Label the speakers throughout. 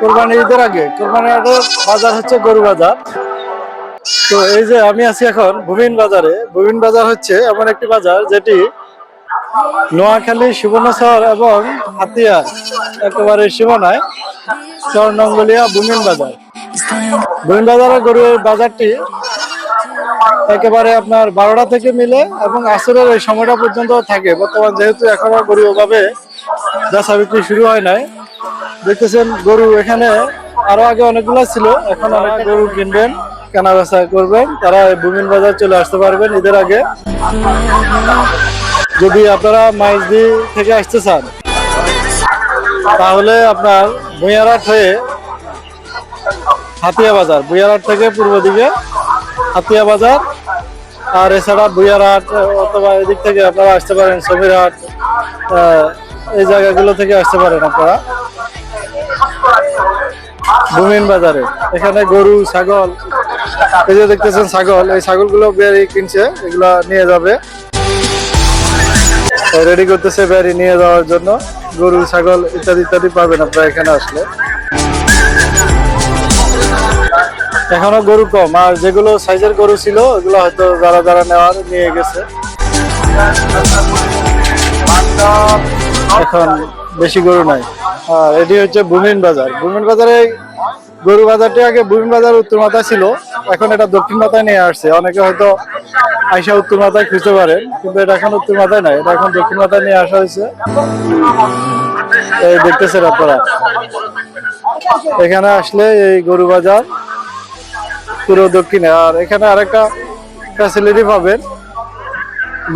Speaker 1: কোরবানি ঈদের আগে। কোরবানি ঈদের বাজার হচ্ছে গরু বাজার। তো এই যে আমি আছি এখন ভূমিন বাজারে। ভূমিন বাজার হচ্ছে এমন একটি বাজার যেটি নোয়াখালী সুবর্ণচর এবং হাতিয়া একেবারে সীমানায় চরনঙ্গলিয়া ভূমিন বাজার। ভূমিন বাজারের গরুর বাজারটি একেবারে আপনার বারোটা থেকে মিলে এবং আসরের এই সময়টা পর্যন্ত থাকে। বর্তমান যেহেতু এখনও গরু ওভাবে বেচা বিক্রি শুরু হয় নাই। দেখতেছেন গরু এখানে আরও আগে অনেকগুলো ছিল, এখন অনেক গরু কিনবেন কেনা বেচা করবেন, তারা ভূমিন বাজার চলে আসতে পারবেন ঈদের আগে। যদি আপনারা মাইজদি থেকে আসতে চান, তাহলে আপনার ভুঁইয়ারাট হয়ে হাতিয়া বাজার বুয়ারহাট থেকে পূর্ব দিকে হাতিয়া বাজার, আর এছাড়া বুয়ারহাট অথবা এদিক থেকে আপনারা আসতে পারেন, সমীরহাট এই জায়গাগুলো থেকে আসতে পারেন আপনারা। ভূমিন বাজারে। এখানে গরু, ছাগল, এই যে দেখতেছেন ছাগল, এই ছাগলগুলো বেরি কিনছে, এগুলা নিয়ে যাবে। রেডি করতেছে বেরি নিয়ে যাওয়ার জন্য। গরু, ছাগল ইত্যাদি ইত্যাদি পাবেন আপনারা এখানে আসলে। এখনও গরু কম, আর যেগুলো সাইজের গরু ছিল, ওগুলো হয়তো যারা যারা নেওয়ার নিয়ে গেছে। এখন বেশি গরু নাই। আর এটি হচ্ছে বুমিন বাজার। বুমিন বাজারে গরু বাজারটি আগে বুমিন বাজার, উত্তর মাথায় ছিল। এখন এটা দক্ষিণ মাথায় নিয়ে আসছে। অনেকে হয়তো আইসা উত্তর মাথায় খুঁজতে পারেন, কিন্তু এটা এখন উত্তর মাথায় নাই। এটা এখন দক্ষিণ মাথায় নিয়ে আসা হয়েছে। এই দেখতেছেন আপনারা। এখানে আসলে এই গরু বাজার পুরো দক্ষিণে। আর এখানে আরেকটা ফ্যাসিলিটি পাবেন।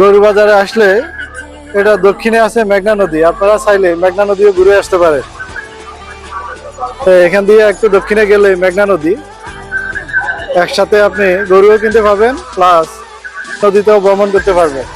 Speaker 1: গরু বাজারে আসলে এটা দক্ষিণে আছে মেঘনা নদী। আপনারা চাইলে মেঘনা নদীও ঘুরে আসতে পারেন। তো এখান দিয়ে একটু দক্ষিণে গেলে মেঘনা নদী। একসাথে আপনি গরুও কিনতে পাবেন প্লাস নদীতেও ভ্রমণ করতে পারবেন।